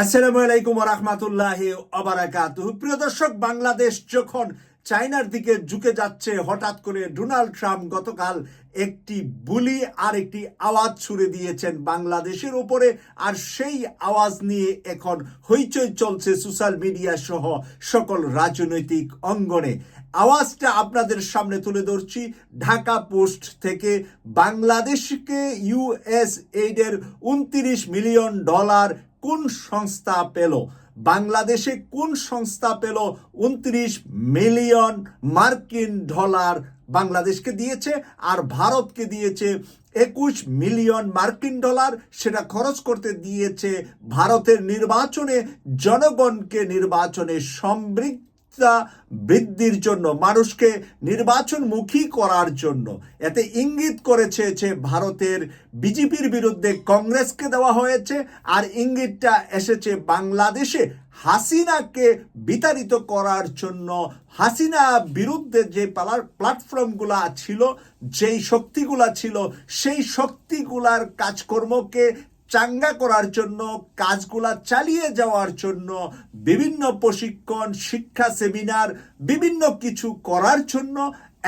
আসসালামু আলাইকুম রহমতুল্লাহ অবরাকাত প্রিয় দর্শক, বাংলাদেশ যখন চায়নার দিকে ঝুঁকে যাচ্ছে, হঠাৎ করে ডোনাল্ড ট্রাম্প গতকাল একটি বুলি আর একটি আওয়াজ ছুড়ে দিয়েছেন বাংলাদেশের উপরে। আর সেই আওয়াজ নিয়ে এখন হইচই চলছে সোশ্যাল মিডিয়া সহ সকল রাজনৈতিক অঙ্গনে। আওয়াজটা আপনাদের সামনে তুলে ধরছি ঢাকা পোস্ট থেকে। বাংলাদেশকে ইউএস এইডের উনত্রিশ মিলিয়ন ডলার কোন সংস্থা পেল? বাংলাদেশে কোন সংস্থা পেল? উনত্রিশ মিলিয়ন মার্কিন ডলার বাংলাদেশকে দিয়েছে আর ভারতকে দিয়েছে একুশ মিলিয়ন মার্কিন ডলার। সেটা খরচ করতে দিয়েছে ভারতের নির্বাচনে, জনগণকে নির্বাচনে সমৃদ্ধ তা বৃদ্ধির জন্য, মানুষকে নির্বাচনমুখী করার জন্য। এতে ইঙ্গিত করেছে যে ভারতের বিজেপির বিরুদ্ধে কংগ্রেসকে দেওয়া হয়েছে আর ইঙ্গিতটা এসেছে বাংলাদেশে হাসিনাকে বিতাড়িত করার জন্য। হাসিনা বিরুদ্ধে যে প্ল্যাটফর্মগুলা ছিল, যেই শক্তিগুলা ছিল, সেই শক্তিগুলার কাজকর্মকে চাঙ্গা করার জন্য, কাজগুলা চালিয়ে যাওয়ার জন্য, বিভিন্ন প্রশিক্ষণ, শিক্ষা সেমিনার, বিভিন্ন কিছু করার জন্য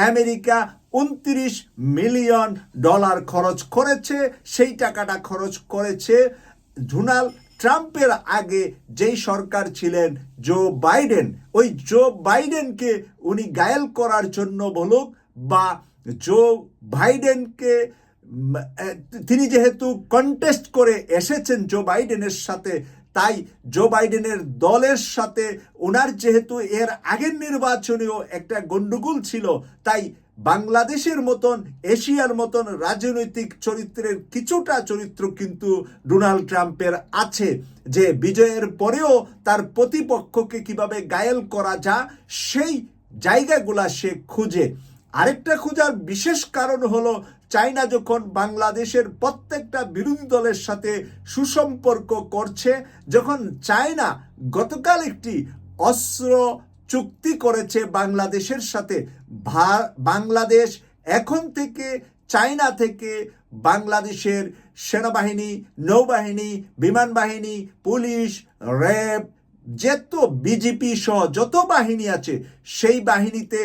আমেরিকা উনত্রিশ মিলিয়ন ডলার খরচ করেছে। সেই টাকাটা খরচ করেছে ডোনাল্ড ট্রাম্পের আগে যেই সরকার ছিলেন জো বাইডেন। ওই জো বাইডেনকে উনি গায়েল করার জন্য বলুক বা জো বাইডেনকে তিনি যেহেতু কন্টেস্ট করে এসেছেন জো বাইডেনের সাথে, তাই জো বাইডেনের দলের সাথে ওনার যেহেতু এর আগের নির্বাচনেও একটা গন্ডগোল ছিল, তাই বাংলাদেশের মতন, এশিয়ার মতন রাজনৈতিক চরিত্রের কিছুটা চরিত্র কিন্তু ডোনাল্ড ট্রাম্পের আছে, যে বিজয়ের পরেও তার প্রতিপক্ষকে কীভাবে গায়েল করা যা সেই জায়গাগুলা সে খুঁজে। আরেকটা খোঁজার বিশেষ কারণ হলো চায়না যখন বাংলাদেশের প্রত্যেকটা বিরোধী দলের সাথে সুসম্পর্ক করছে, যখন চায়না গতকাল একটি অস্ত্র চুক্তি করেছে বাংলাদেশের সাথে বাংলাদেশ এখন থেকে চায়না থেকে বাংলাদেশের সেনাবাহিনী, নৌবাহিনী বিমান বাহিনী পুলিশ, র্যাব, যত বিজেপি সহ যত বাহিনী আছে, সেই বাহিনীতে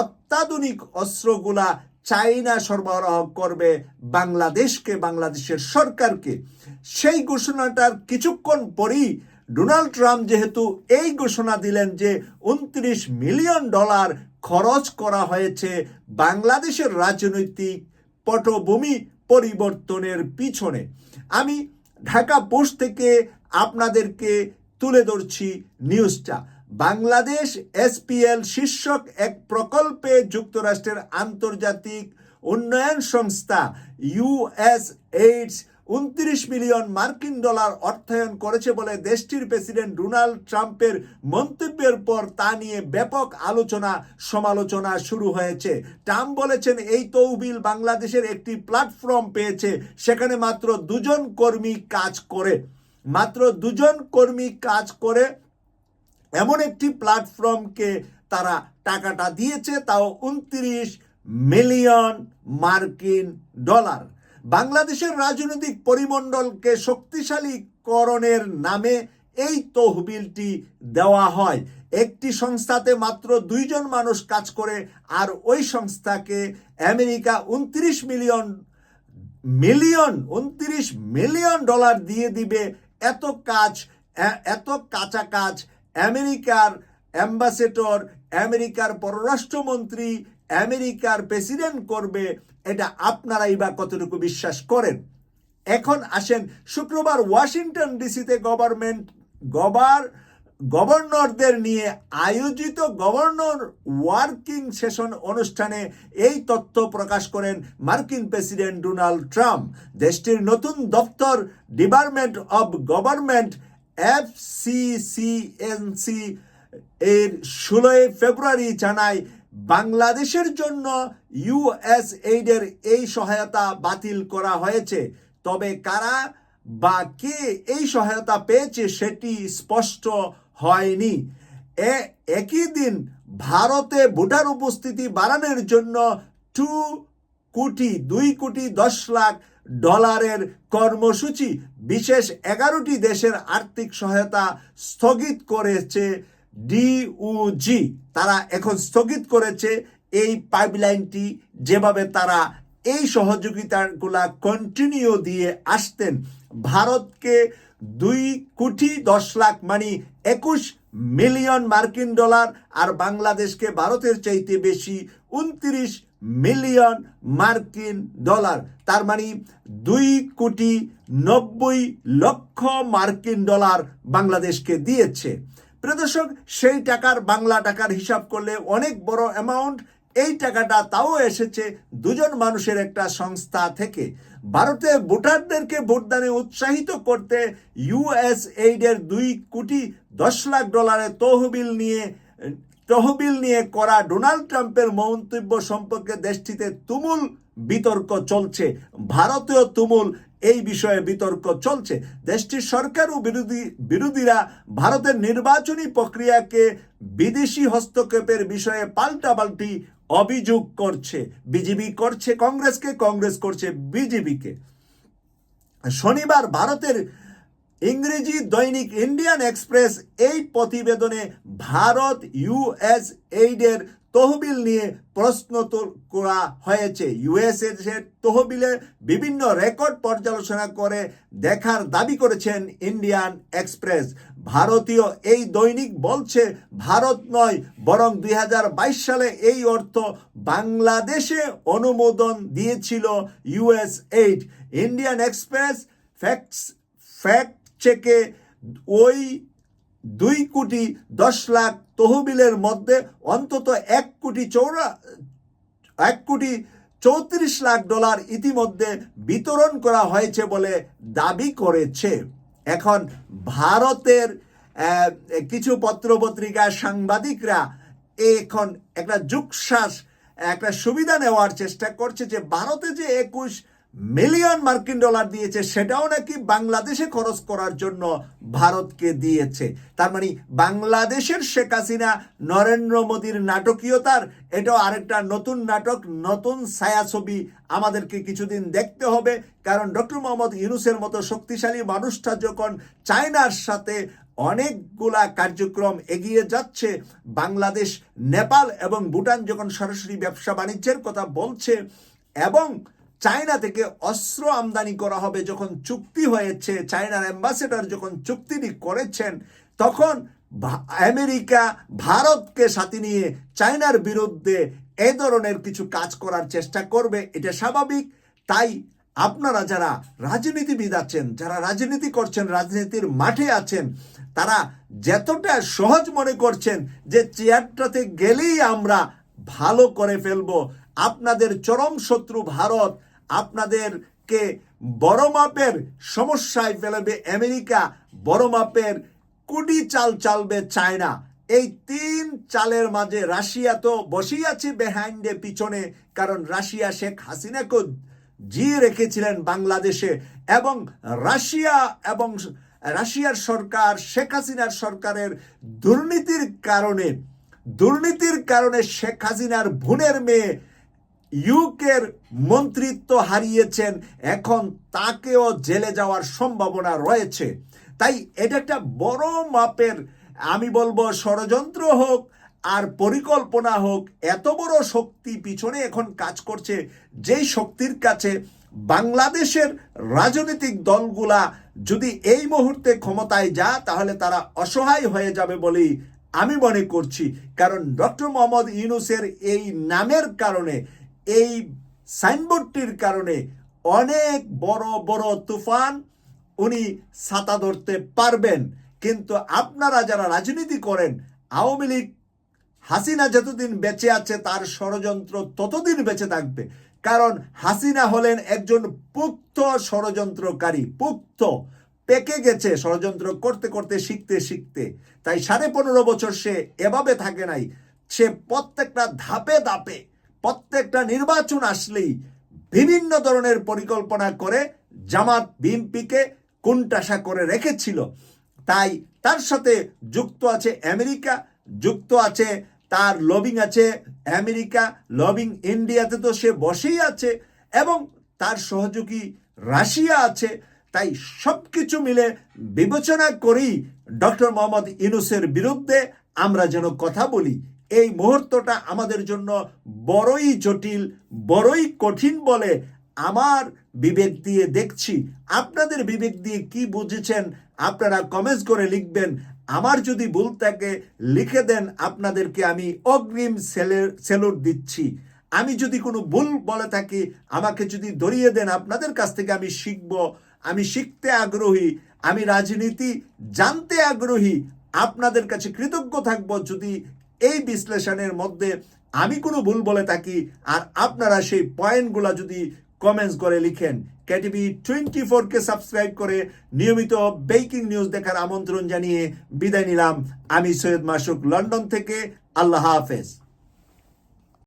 অত্যাধুনিক অস্ত্রগুলা চাইনা সরবরাহ করবে বাংলাদেশকে, বাংলাদেশের সরকারকে। সেই ঘোষণাটার কিছুক্ষণ পরই ডোনাল্ড ট্রাম্প যেহেতু এই ঘোষণা দিলেন যে উনত্রিশ মিলিয়ন ডলার খরচ করা হয়েছে বাংলাদেশের রাজনৈতিক পটভূমি পরিবর্তনের পিছনে। আমি ঢাকা পোস্ট থেকে আপনাদেরকে তুলে ধরছি নিউজটা। বাংলাদেশ এসপিএল শীর্ষক এক প্রকল্পে যুক্তরাষ্ট্রের আন্তর্জাতিক উন্নয়ন সংস্থা ইউএস এইডস উনত্রিশ মিলিয়ন মার্কিন ডলার অর্থায়ন করেছে বলে দেশটির প্রেসিডেন্ট ডোনাল্ড ট্রাম্পের মন্তব্যের পর তা নিয়ে ব্যাপক আলোচনা সমালোচনা শুরু হয়েছে। ট্রাম্প বলেছেন, এই তহবিল বাংলাদেশের একটি প্ল্যাটফর্ম পেয়েছে, সেখানে মাত্র দুজন কর্মী কাজ করে। মাত্র দুজন কর্মী কাজ করে এমন একটি প্ল্যাটফর্মকে তারা টাকাটা দিয়েছে, তাও উনত্রিশ মিলিয়ন মার্কিন ডলার। বাংলাদেশের রাজনৈতিক পরিমণ্ডলকে শক্তিশালী করণের নামে এই তহবিলটি দেওয়া হয়। একটি সংস্থাতে মাত্র দুইজন মানুষ কাজ করে, আর ওই সংস্থাকে আমেরিকা উনত্রিশ মিলিয়ন মিলিয়ন, উনত্রিশ মিলিয়ন ডলার দিয়ে দিবে। এত কাজ এত কাঁচা কাজ আমেরিকার অ্যাম্বাসেডর, আমেরিকার পররাষ্ট্রমন্ত্রী, আমেরিকার প্রেসিডেন্ট করবে, এটা আপনারাই বা কতটুকু বিশ্বাস করেন? এখন আসেন, শুক্রবার ওয়াশিংটন ডিসিতে গভর্নমেন্ট, গভার, গভর্নরদের নিয়ে আয়োজিত গভর্নর ওয়ার্কিং সেশন অনুষ্ঠানে এই তথ্য প্রকাশ করেন মার্কিন প্রেসিডেন্ট ডোনাল্ড ট্রাম্প। দেশটির নতুন দপ্তর, ডিপার্টমেন্ট অব গভর্নমেন্ট এফসিসিএনসি এর ষোলোই ফেব্রুয়ারি জানায়, বাংলাদেশের জন্য ইউএস এইডের এই সহায়তা বাতিল করা হয়েছে। তবে কারা বা কে এই সহায়তা পেয়েছে সেটি স্পষ্ট হয়নি। এ একই দিন ভারতে ভোটার উপস্থিতি বাড়ানোর জন্য টু কোটি, দুই কোটি দশ লাখ ডলারের কর্মসূচি বিশেষ এগারোটি দেশের আর্থিক সহায়তা স্থগিত করেছে ডিউজি তারা এখন স্থগিত করেছে এই পাইপলাইনটি। যেভাবে তারা এই সহযোগিতাগুলা কন্টিনিউ দিয়ে আসতেন, ভারতকে দুই কোটি দশ লাখ মানে একুশ মিলিয়ন মার্কিন ডলার আর বাংলাদেশকে ভারতের চাইতে বেশি, উনত্রিশ মিলিয়ন মার্কিন ডলার। তার মানে দুই কোটি নব্বই লক্ষ মার্কিন ডলার বাংলাদেশকে দিয়েছে। প্রিয় দর্শক, সেই টাকার বাংলা টাকার হিসাব করলে অনেক বড় অ্যামাউন্ট এই টাকাটা তাও এসেছে দুজন মানুষের একটা সংস্থা থেকে। ভারতে ভোটারদেরকে ভোটদানে উৎসাহিত করতে ইউএস এইডের দুই কোটি দশ লাখ ডলারের তহবিল নিয়ে তহবিল নিয়ে করা ডোনাল্ড ট্রাম্পের মন্তব্য সম্পর্কে দেশটিতে তুমুল বিতর্ক চলছে। ভারতীয় তুমুল এই বিষয়ে বিতর্ক চলছে। দেশটির সরকার ও বিরোধী, বিরোধীরা ভারতের নির্বাচনী প্রক্রিয়াকে বিদেশি হস্তক্ষেপের বিষয়ে পাল্টাপাল্টি অভিযোগ করছে। বিজেপি করছে, কংগ্রেসকে কংগ্রেস করছে, বিজেপিকে। শনিবার ভারতের ইংরেজি দৈনিক ইন্ডিয়ান এক্সপ্রেস এই প্রতিবেদনে ভারত ইউএস এইডের তহবিল নিয়ে প্রশ্ন করা হয়েছে। ইউএস এর তহবিলে বিভিন্ন রেকর্ড পর্যালোচনা করে দেখার দাবি করেছেন ইন্ডিয়ান এক্সপ্রেস। ভারতীয় এই দৈনিক বলছে, ভারত নয়, বরং দুই হাজার বাইশ সালে এই অর্থ বাংলাদেশে অনুমোদন দিয়েছিল US AID. Indian Express facts, fact চেকে ওই দুই কোটি দশ লাখ তহবিলের মধ্যে অন্তত এক কোটি চৌরা, এক কোটি চৌত্রিশ লাখ ডলার ইতিমধ্যে বিতরণ করা হয়েছে বলে দাবি করেছে। এখন ভারতের কিছু পত্রপত্রিকা সাংবাদিকরা এখন একটা যুগশ্বাস একটা সুবিধা নেওয়ার চেষ্টা করছে যে ভারতে যে একুশ মিলিয়ন মার্কিন ডলার দিয়েছে, সেটাও নাকি বাংলাদেশে খরচ করার জন্য ভারতকে দিয়েছে। তার মানে বাংলাদেশের শেখ হাসিনা, নরেন্দ্র মোদীর নাটকীয়তার, এটাও আরেকটা নতুন নাটক, নতুন ছায়াছবি আমাদেরকে কিছুদিন দেখতে হবে, কারণ ডক্টর মোহাম্মদ ইউনুসের মতো শক্তিশালী মানুষটা যখন চায়নার সাথে অনেকগুলা কার্যক্রম এগিয়ে যাচ্ছে, বাংলাদেশ, নেপাল এবং ভুটান যখন সরাসরি ব্যবসা বাণিজ্যের কথা বলছে, এবং চায়না থেকে অস্ত্র আমদানি করা হবে যখন চুক্তি হয়েছে, চায়নার অ্যাম্বাসেডর যখন চুক্তিটি করেছেন, তখন আমেরিকা ভারতকে সাথে নিয়ে চায়নার বিরুদ্ধে এ ধরনের কিছু কাজ করার চেষ্টা করবে, এটা স্বাভাবিক। তাই আপনারা যারা রাজনীতিবিদ আছেন, যারা রাজনীতি করছেন, রাজনীতির মাঠে আছেন, তারা যতটা সহজ মনে করছেন যে চেয়ারটাতে গেলেই আমরা ভালো করে ফেলব। আপনাদের চরম শত্রু ভারত আপনাদেরকে বড় মাপের সমস্যায় ফেলবে আমেরিকা, বড় মাপের কুটি চাল চালবে চায়না। এই তিন চালের মাঝে রাশিয়া তো বসেই আছে বেহাইন্ডে পিছনে, কারণ রাশিয়া শেখ হাসিনাকে জিয়ে রেখেছিলেন বাংলাদেশে এবং রাশিয়া এবং রাশিয়ার সরকার, শেখ হাসিনার সরকারের দুর্নীতির কারণে দুর্নীতির কারণে শেখ হাসিনার বোনের মেয়ে ইউকের মন্ত্রিত্ব হারিয়েছেন, এখন তাকেও জেলে যাওয়ার সম্ভাবনা রয়েছে। তাই এটা একটা বড় মাপের, আমি বলব ষড়যন্ত্র হোক আর পরিকল্পনা হোক, এত বড় শক্তি পিছনে এখন কাজ করছে, যেই শক্তির কাছে বাংলাদেশের রাজনৈতিক দলগুলা যদি এই মুহূর্তে ক্ষমতায় যা তাহলে তারা অসহায় হয়ে যাবে বলেই আমি মনে করছি। কারণ ডক্টর মোহাম্মদ ইউনুসের এই নামের কারণে এই সাইনবোর্ডটির কারণে অনেক বড় বড় তুফান উনি ছাতা ধরতে পারবেন। কিন্তু আপনারা যারা রাজনীতি করেন, আওয়ামী লীগ, হাসিনা যতদিন বেঁচে আছে, তার ষড়যন্ত্র ততদিন বেঁচে থাকবে। কারণ হাসিনা হলেন একজন পুক্ত ষড়যন্ত্রকারী, পুক্ত। পেকে গেছে ষড়যন্ত্র করতে করতে, শিখতে শিখতে। তাই সাড়ে পনেরো বছর সে এভাবে থাকে নাই। সে প্রত্যেকটা ধাপে ধাপে প্রত্যেকটা নির্বাচন আসলেই বিভিন্ন ধরনের পরিকল্পনা করে জামাত বিএনপিকে কুণ্ঠাসা করে রেখেছিল। তাই তার সাথে যুক্ত আছে আমেরিকা, যুক্ত আছে তার লবিং আছে আমেরিকা লবিং ইন্ডিয়াতে তো সে বসেই আছে এবং তার সহযোগী রাশিয়া আছে। তাই সব কিছু মিলে বিবেচনা করেই ডক্টর মোহাম্মদ ইনুসের বিরুদ্ধে আমরা যেন কথা বলি। এই মুহূর্তটা আমাদের জন্য বড়ই জটিল, বড়ই কঠিন বলে আমার বিবেক দিয়ে দেখছি। আপনাদের বিবেক দিয়ে কি বুঝেছেন, আপনারা কমেন্টস করে লিখবেন। আমার যদি ভুল থাকে, লিখে দেন, আপনাদেরকে আমি অগ্রিম সেলুট দিচ্ছি। আমি যদি কোনো ভুল বলে থাকি, আমাকে যদি ধরিয়ে দেন, আপনাদের কাছ থেকে আমি শিখব। আমি শিখতে আগ্রহী, আমি রাজনীতি জানতে আগ্রহী, আপনাদের কাছে কৃতজ্ঞ থাকব যদি এই বিশ্লেষণের মধ্যে আমি কোনো ভুল বলে থাকি, আর আপনারা সেই পয়েন্টগুলো যদি কমেন্টস করে লিখেন ক্যাটিভি টোয়েন্টি ফোরকে সাবস্ক্রাইব করে নিয়মিত বেকিং নিউজ দেখার আমন্ত্রণ জানিয়ে বিদায় নিলাম। আমি সৈয়দ মাসুক, লন্ডন থেকে, আল্লাহ হাফেজ।